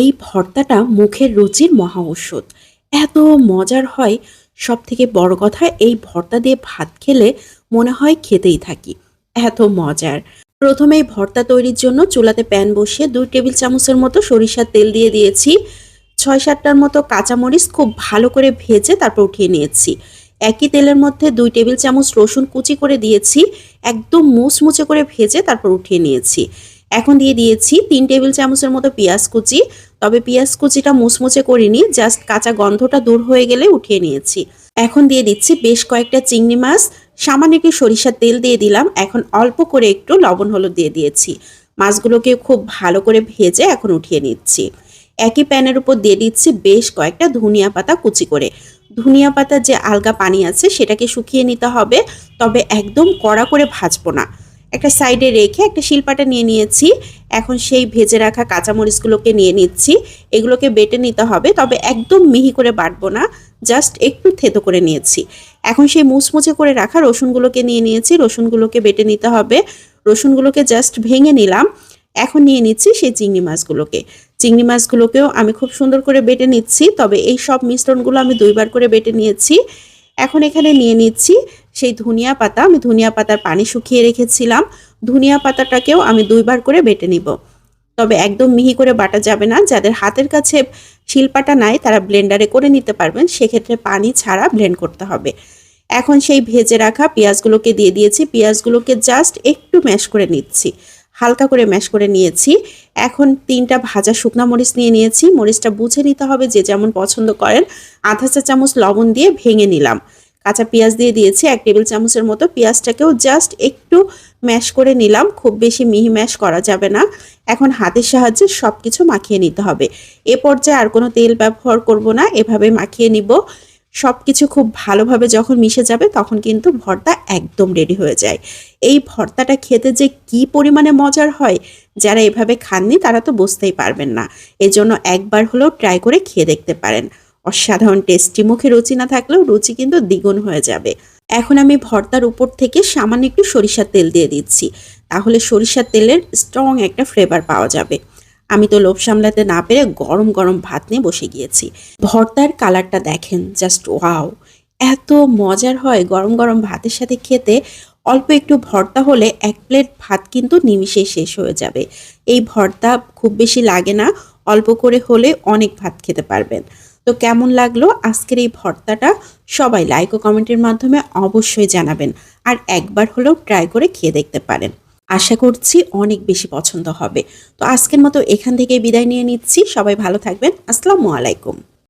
এই ভর্তাটা মুখের রুচির মহা ঔষধ। এত মজার হয় সব থেকে বড় কথা এই ভর্তা দিয়ে ভাত খেলে মনে হয় খেতেই থাকি। এত মজার। প্রথমে ভর্তা তৈরির জন্য চুলাতে প্যান বসিয়ে দুই টেবিল চামচের মতো সরিষার তেল দিয়ে দিয়েছি। ছয় সাতটার মতো কাঁচামরিচ খুব ভালো করে ভেজে তারপর উঠিয়ে নিয়েছি। একই তেলের মধ্যে দুই টেবিল চামচ রসুন কুচি করে দিয়েছি, একদম মুচমুচে করে ভেজে তারপর উঠিয়ে নিয়েছি। এখন দিয়ে দিয়েছি তিন টেবিল চামচের মতো পেঁয়াজ কুচি। তবে পেঁয়াজ কুচিটা মুচমুচে করিনি, জাস্ট কাঁচা গন্ধটা দূর হয়ে গেলে উঠিয়ে নিয়েছি। এখন দিয়ে দিচ্ছি বেশ কয়েকটা চিংড়ি মাছ, সামান্য একটু সরিষার তেল দিয়ে দিলাম। এখন অল্প করে একটু লবণ হলুদ দিয়ে দিয়েছি। মাছগুলোকে খুব ভালো করে ভেজে এখন উঠিয়ে নিচ্ছি। একই প্যানের উপর দিয়ে দিচ্ছি বেশ কয়েকটা ধনিয়া পাতা কুচি করে। ধনিয়া পাতার যে আলগা পানি আছে, সেটাকে শুকিয়ে নিতে হবে, তবে একদম কড়া করে ভাজবো না। একটা সাইডে রেখে একটা শিলপাটা নিয়ে নিয়েছি। এখন সেই ভেজে রাখা কাঁচামরিচগুলোকে নিয়ে নিচ্ছি। এগুলোকে বেটে নিতে হবে, তবে একদম মিহি করে বাটবো না, জাস্ট একটু থেতো করে নিয়েছি। এখন সেই মুচমুচে করে রাখা রসুনগুলোকে নিয়ে নিয়েছি, রসুনগুলোকে বেটে নিতে হবে। রসুনগুলোকে জাস্ট ভেঙে নিলাম। এখন নিয়ে নিচ্ছি সেই চিংড়ি মাছগুলোকে। চিংড়ি মাছগুলোকেও আমি খুব সুন্দর করে বেটে নিচ্ছি, তবে এই সব মিশ্রণগুলো আমি দুইবার করে বেটে নিয়েছি। এখন এখানে নিয়ে নিচ্ছি সেই ধনিয়া পাতা, আমি ধনিয়া পাতার পানি শুকিয়ে রেখেছিলাম। ধনিয়া পাতাটাকেও আমি দুইবার করে বেটে নিব। তবে একদম মিহি করে বাটা যাবে না। যাদের হাতের কাছে শিলপাটা নাই, তারা ব্লেন্ডারে করে নিতে পারবেন। সেক্ষেত্রে পানি ছাড়া ব্লেন্ড করতে হবে। এখন সেই ভেজে রাখা পেঁয়াজগুলোকে দিয়ে দিয়েছি। পেঁয়াজগুলোকে জাস্ট একটু ম্যাশ করে নিচ্ছি। হালকা করে ম্যাশ করে নিয়েছি। এখন তিনটা ভাজা শুকনা মরিচ নিয়ে নিয়েছি। মরিচটা বুঝে নিতে হবে, যে যেমন পছন্দ করেন। আধা চা চামচ লবণ দিয়ে ভেঙে নিলাম। কাঁচা পেঁয়াজ দিয়ে দিয়েছি, এক টেবিল চামচের মতো পেঁয়াজটাকেও জাস্ট একটু ম্যাশ করে নিলাম, খুব বেশি মিহি ম্যাশ করা যাবে না। এখন হাতের সাহায্যে সব কিছু মাখিয়ে নিতে হবে। এ পর্যায়ে আর কোনো তেল ব্যবহার করব না, এভাবে মাখিয়ে নিব। সব কিছু খুব ভালোভাবে যখন মিশে যাবে, তখন কিন্তু ভর্তা একদম রেডি হয়ে যায়। এই ভর্তাটা খেতে যে কি পরিমাণে মজার হয়, যারা এভাবে খাননি, তারা তো বুঝতেই পারবেন না। এজন্য একবার হলেও ট্রাই করে খেয়ে দেখতে পারেন। অসাধারণ টেস্টি মুখে রুচি না থাকলেও রুচি কিন্তু দ্বিগুণ হয়ে যাবে। এখন আমি ভর্তার উপর থেকে সামান্য একটু সরিষার তেল দিয়ে দিচ্ছি। তাহলে সরিষার তেলের স্ট্রং একটা ফ্লেভার পাওয়া যাবে। আমি তো লোভ সামলাতে না পেরে গরম গরম ভাত নিয়ে বসে গিয়েছি। ভর্তার কালারটা দেখেন জাস্ট ওয়াও এত মজার হয় গরম গরম ভাতের সাথে খেতে। অল্প একটু ভর্তা হলে এক প্লেট ভাত কিন্তু নিমিশেই শেষ হয়ে যাবে। এই ভর্তা খুব বেশি লাগে না, অল্প করে হলে অনেক ভাত খেতে পারবেন। তো কেমন লাগল আজকের এই ভর্তাটা? সবাই লাইক ও কমেন্টের মাধ্যমে অবশ্যই জানাবেন। আর একবার হলেও ট্রাই করে খেয়ে দেখতে পারেন। আশা করছি অনেক বেশি পছন্দ হবে। তো আজকের মতো এখান থেকে বিদায় নিয়ে নিচ্ছি। সবাই ভালো থাকবেন। আসসালামু আলাইকুম।